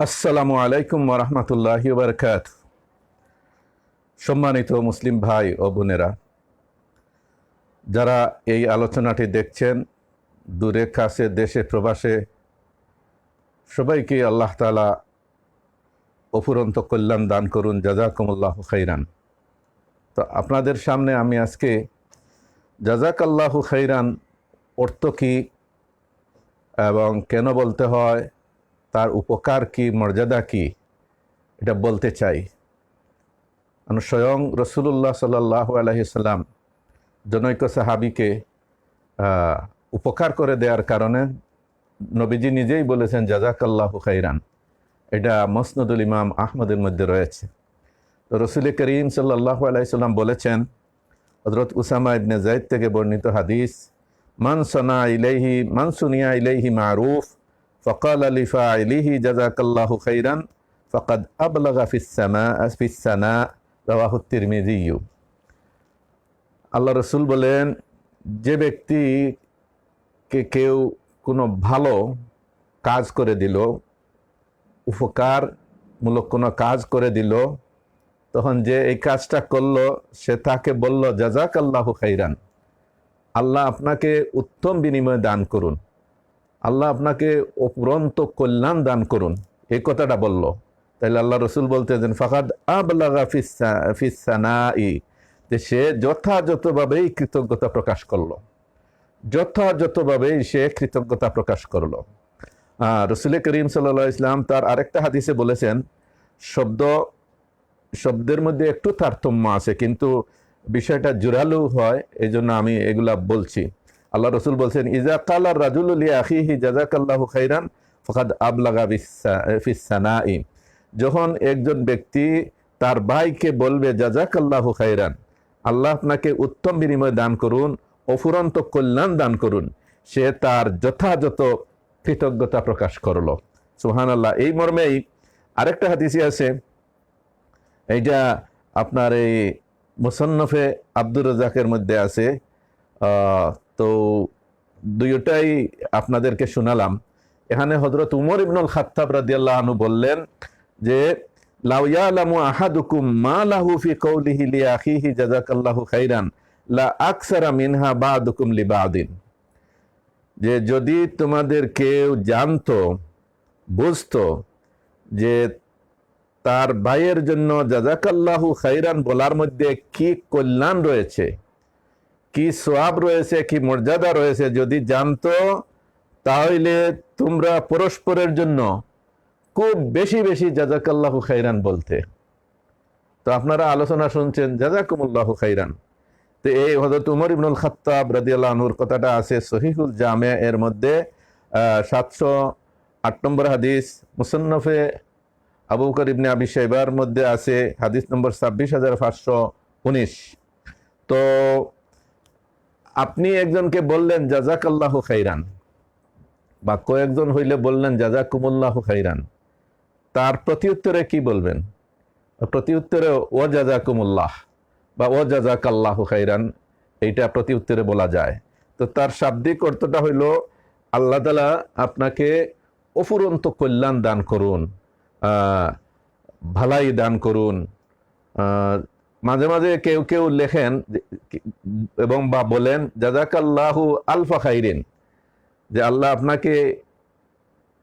আসসালামু আলাইকুম ওরহমতুল্লাহি বারকাত সম্মানিত মুসলিম ভাই ও বোনেরা, যারা এই আলোচনাটি দেখছেন, দূরে, কাছে, দেশে, প্রবাসে, সবাইকে আল্লাহ তালা অফুরন্ত কল্যাণ দান করুন, জাজাকুমুল্লাহ খাইরান। তো আপনাদের সামনে আমি আজকে জাজাক আল্লাহু খাইরান অর্থ কী এবং কেন বলতে হয় উপকার কি, মর্যাদা কি, এটা বলতে চাই। স্বয়ং রসুল্লাহ সাল্লাহ আলহিসাল্লাম জনৈক সাহাবিকে উপকার করে দেওয়ার কারণে নবীজি নিজেই বলেছেন জাজাকাল্লাহ খাইরান। এটা মসনদুল ইমাম আহমদের মধ্যে রয়েছে। তো রসুল করিম সাল্লাহ আলাইসাল্লাম বলেছেন হজরত উসামা ইবনে জাইদ থেকে বর্ণিত হাদিস, মান সনা ইলাইহি, মান সুনিয়া ইলাইহি মারুফ। فقال لفاعله جزاك الله خيرا, فقد খাইরান في আবলাগা في السناء রাহুত্তির মিজিউ আল্লাহ রসুল বলেন, যে ব্যক্তি কে কেউ কোনো ভালো কাজ করে দিল, উপকারমূলক কোনো কাজ করে দিল, তখন যে এই কাজটা করল, সে তাকে বলল জাজাক আল্লাহ খাইরান। আল্লাহ আপনাকে উত্তম বিনিময় দান করুন। আল্লাহ আপনাকে অপুরন্ত কল্যাণ দান করুন। এই কথাটা বলল। তাইলে আল্লাহ রসুল বলতেছেন, ফাকাদ আবলাগা ফিসানাই যে সে যথাযথভাবেই কৃতজ্ঞতা প্রকাশ করল। যথাযথভাবেই সে কৃতজ্ঞতা প্রকাশ করল। রসুল করিম সাল্লা ইসলাম তার আরেকটা হাদিসে বলেছেন, শব্দ, শব্দের মধ্যে একটু তারতম্য আছে, কিন্তু বিষয়টা জোরালো হয় এই জন্য আমি এগুলা বলছি। আল্লাহ রসুল বলছেন, ইজা কালার রাজুল আখিহি জাজাকাল্লাহ খাইরান, ফকাদ আবলাগা ফিসানাই যখন একজন ব্যক্তি তার ভাইকে বলবে জাজাকাল্লাহ খাইরান, আল্লাহ আপনাকে উত্তম বিনিময় দান করুন, অফুরন্ত কল্যাণ দান করুন। সে তার যথাযথ কৃতজ্ঞতা প্রকাশ করল। সুহান আল্লাহ এই মর্মেই আরেকটা হাদিসি আছে, এইটা আপনার এই মুসন্নফে আব্দুর রাজাকের মধ্যে আছে। তো দুইটাই আপনাদেরকে শোনালাম। এখানে হজরত উমর ইবনুল খাত্তাব রাদিয়াল্লাহু আনহু বললেন যে, লাউ ইয়ালামু আহাদুকুম মা লাহু ফি কওলিহি লি আখিহি জাযাকাল্লাহু খাইরান, লা আকসারা মিনহা বা'দুকুম লি বা'দিন। যে যদি তোমাদের কেউ জানতো, বুঝতো যে তার ভাইয়ের জন্য জাজাকাল্লাহু খাইরান বলার মধ্যে কি কল্যাণ রয়েছে কি সোয়াব রয়েছে, কি মর্যাদা রয়েছে যদি জানতো, তাহলে তোমরা পরস্পরের জন্য খুব বেশি বেশি জাজাকাল্লাহু খাইরান বলতে। তো আপনারা আলোচনা শুনছেন, জাজাকুমুল্লাহু খাইরান। তো এই হজরত উমর ইবনুল খাত্তাব রাদিয়াল্লাহু কথাটা আছে সহিহুল জামে এর মধ্যে সাতশো আট নম্বর হাদিস। মুসন্নফে আবু ইবনে আবি সাইবার মধ্যে আছে, হাদিস নম্বর ছাব্বিশ হাজার পাঁচশো উনিশ। তো আপনি একজনকে বললেন, জাজাকাল্লাহু খাইরান। বা কয়েকজন হইলে বললেন, জাজাকুমুল্লাহু খাইরান। তার প্রতি উত্তরে কি বলবেন? প্রতি উত্তরে ও জাজাকুমুল্লাহ বা ও জাজাকাল্লাহু খাইরান এইটা প্রতি উত্তরে বলা যায়। তো তার শাব্দিক অর্থটা হইল, আল্লাহ তালা আপনাকে অফুরন্ত কল্যাণ দান করুন ভালাই দান করুন মাঝে মাঝে কেউ কেউ লেখেন এবং বা বলেন জাজাকাল্লাহু আলফা খাইরিন যে আল্লাহ আপনাকে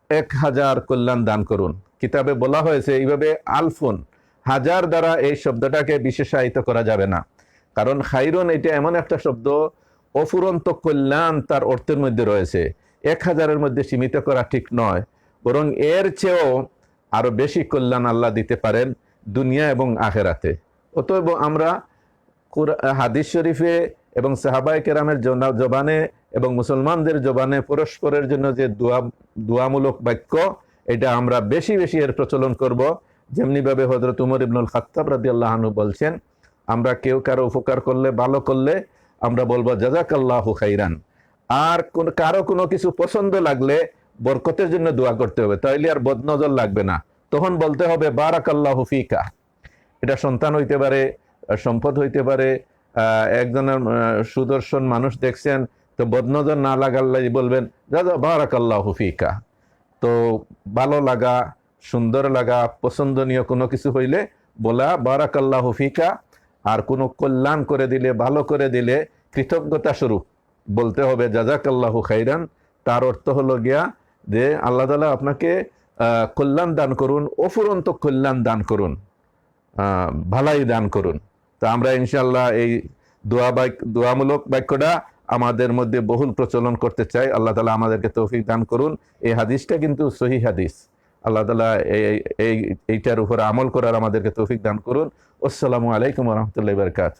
এক হাজার কল্যাণ দান করুন। কিতাবে বলা হয়েছে, এইভাবে আলফুন, হাজার দ্বারা এই শব্দটাকে বিশেষায়িত করা যাবে না। কারণ খাইরুন এটা এমন একটা শব্দ, অফুরন্ত কল্যাণ তার অর্থের মধ্যে রয়েছে। এক হাজারের মধ্যে সীমিত করা ঠিক নয়। বরং এর চেয়েও আরও বেশি কল্যাণ আল্লাহ দিতে পারেন দুনিয়া এবং আখেরাতে। অতএব আমরা হাদিস শরীফে এবং সাহাবাই কেরামের জবানে এবং মুসলমানদের জবানে পরস্পরের জন্য যে দোয়া, দোয়ামূলক বাক্য, এটা আমরা বেশি বেশি এর প্রচলন করব। যেমনিভাবে হজরত উমর ইবনুল খাত্তাব রাদি আল্লাহনু বলছেন, আমরা কেউ কারও উপকার করলে, ভালো করলে আমরা বলব জাজাকাল্লাহু খাইরান। আর কোন, কারও কোনো কিছু পছন্দ লাগলে বরকতের জন্য দোয়া করতে হবে। তাইলে আর বদনজর লাগবে না। তখন বলতে হবে, বারাকাল্লাহু ফিকা। এটা সন্তান হইতে পারে সম্পদ হইতে পারে একজনের সুদর্শন মানুষ দেখছেন, তো বদনজর না লাগাল্লাই বলবেন, দাদা, বারাকাল্লাহু হুফিকা তো ভালো লাগা, সুন্দর লাগা, পছন্দনীয় কোনো কিছু হইলে বলা, বারাকাল্লাহ হুফিকা আর কোনো কল্যাণ করে দিলে, ভালো করে দিলে কৃতজ্ঞতা স্বরূপ বলতে হবে, জাজাকাল্লাহু খাইরান। তার অর্থ হলো গিয়া যে, আল্লাহ তালা আপনাকে কল্যাণ দান করুন, অফুরন্ত কল্যাণ দান করুন। ভালাই দান করুন। তো আমরা ইনশাল্লাহ এই দোয়া বাক্য দোয়ামূলক বাক্যটা আমাদের মধ্যে বহুল প্রচলন করতে চাই। আল্লাহ তালা আমাদেরকে তৌফিক দান করুন। এই হাদিসটা কিন্তু সহি হাদিস। আল্লাহ তালা এই এই- এই এইটার উপর আমল করার আমাদেরকে তৌফিক দান করুন। আসসালামু আলাইকুম রহমতুল্লাহ বরকাত